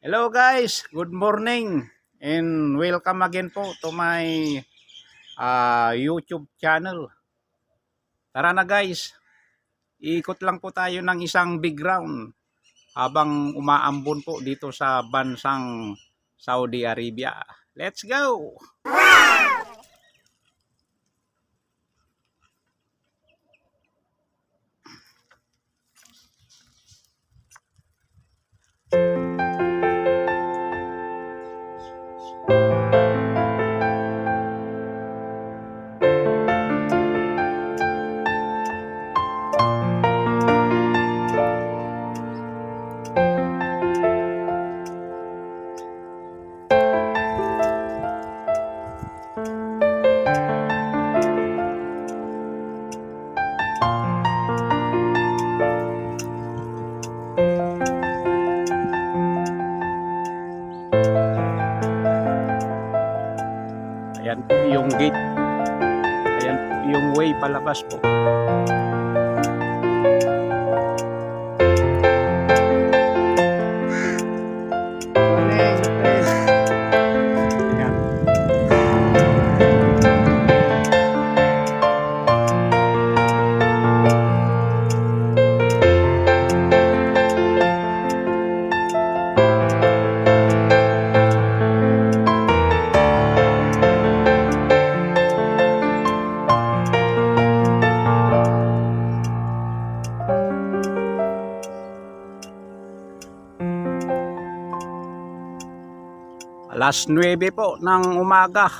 Hello guys, good morning and welcome again po to my ah, YouTube channel. Tara na guys, ikot lang po tayo ng isang big round habang umaambon po dito sa bansang Saudi Arabia. Let's go! Ayan yung gate. Ayan yung way palabas po. Alas 9 po ng umaga.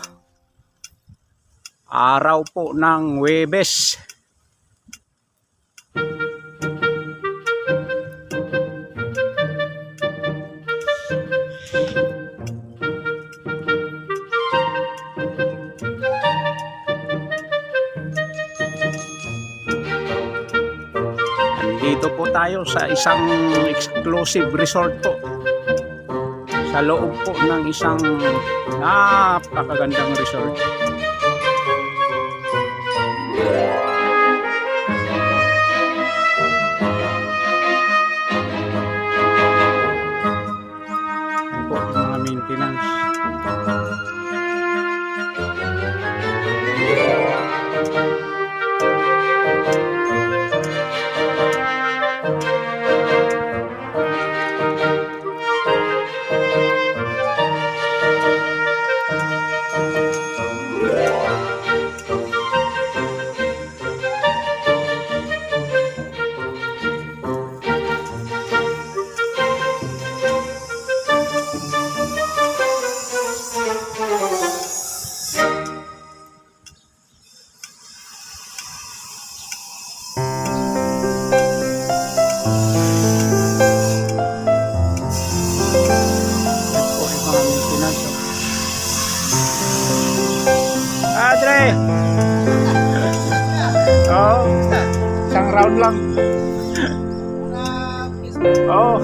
Araw po ng Webes. Nandito po tayo sa isang exclusive resort po sa loob po ng isang napakagandang resort. Maintenance. oh. Adre! Oo. Isang round lang. Oo.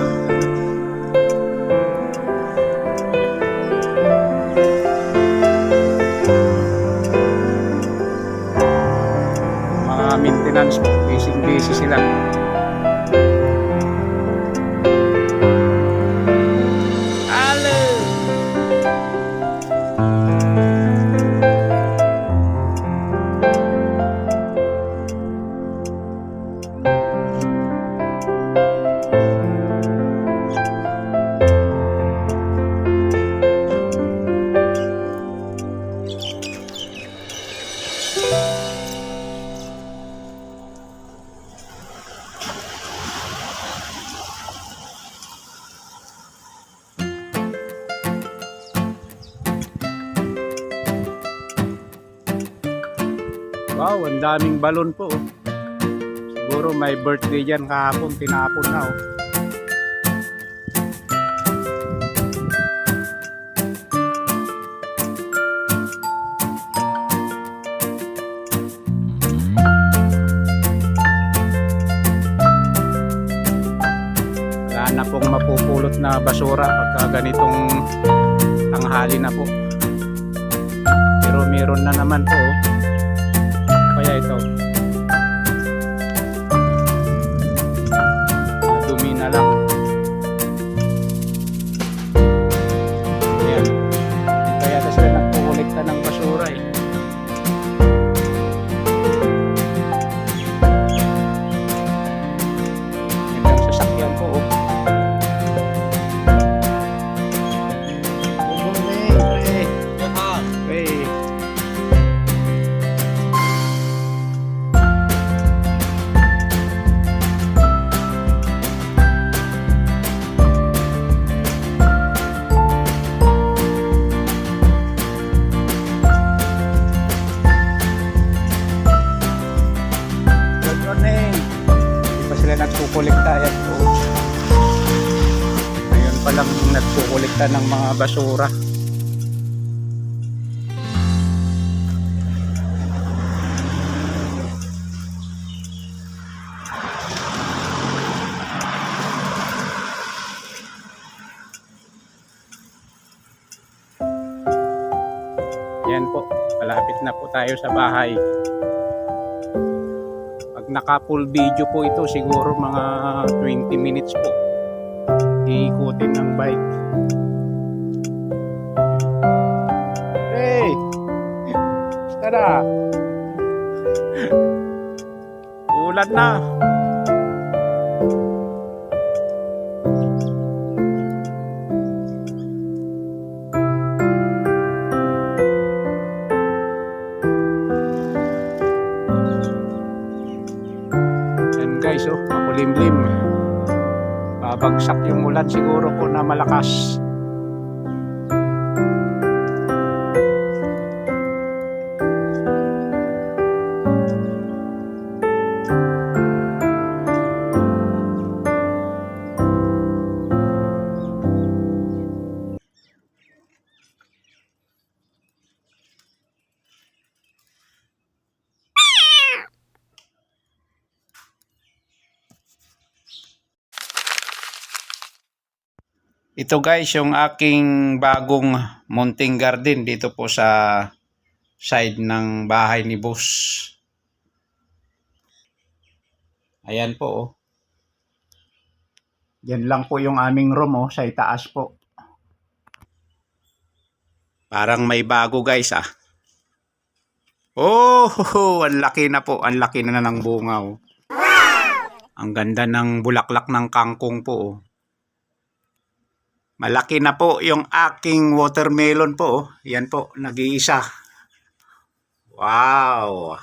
Mga maintenance. Busy-busy sila. Wow, ang daming balon po. oh. Siguro may birthday dyan kahapon, tinapon na. Oh. Na pong mapupulot na basura pagka ganitong tanghali na po. Pero meron na naman po. Kaya ito. Dumi na lang. Nagkukolekta ng mga basura. Yan po, malapit na po tayo sa bahay. Pag naka full video po ito, siguro mga 20 minutes po. Iikutin ng bike. Tara! Ulan na! Yan guys, oh, makulimlim. Babagsak yung ulan siguro po na malakas. Ito guys, yung aking bagong mounting garden dito po sa side ng bahay ni boss. Ayan po oh. Yan lang po yung aming room oh, sa itaas po. Parang may bago guys ah. Oh, ang laki na po, ang laki na ng bunga oh. Ang ganda ng bulaklak ng kangkong po oh. Malaki na po yung aking watermelon po. oh. Yan po, nag-iisa. Wow!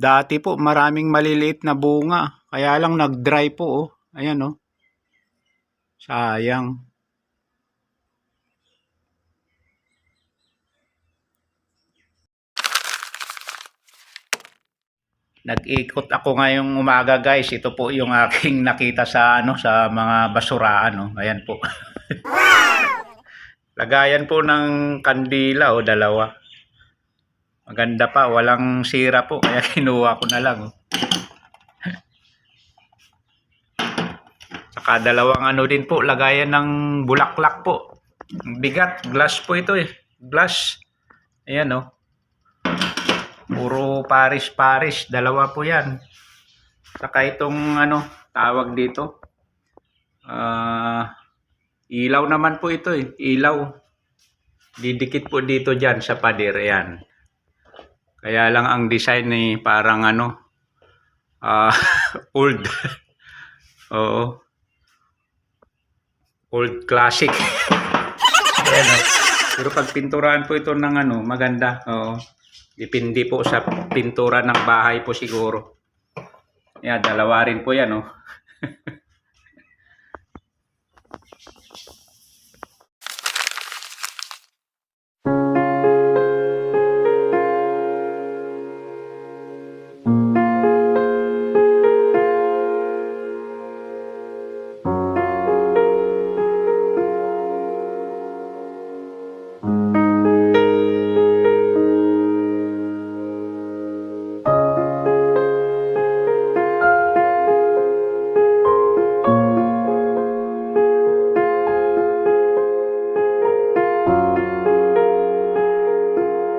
Dati po maraming maliliit na bunga. Kaya lang nag-dry po. Oh. Ayan oh. Sayang. Nag-ikot ako ngayong umaga guys. Ito po yung aking nakita sa ano sa mga basuraan no. Ayan po. Lagayan po ng kandila o dalawa. Maganda pa, walang sira po kaya kinuha ko na lang. Oh. Saka dalawang ano din po, lagayan ng bulaklak po. Bigat, glass po ito eh. Glass. Ayan oh. Puro Paris-Paris. Dalawa po yan. Saka itong ano, tawag dito. Ah, ilaw naman po ito eh. Ilaw. Didikit po dito dyan sa pader. Yan. Kaya lang ang design ni parang ano, ah, old. Oo. Old classic. Ayan, oh. Pero pag po ito ng ano, maganda. Oo. Depende po sa pintura ng bahay po siguro. Yan, dalawa rin po yan, oh.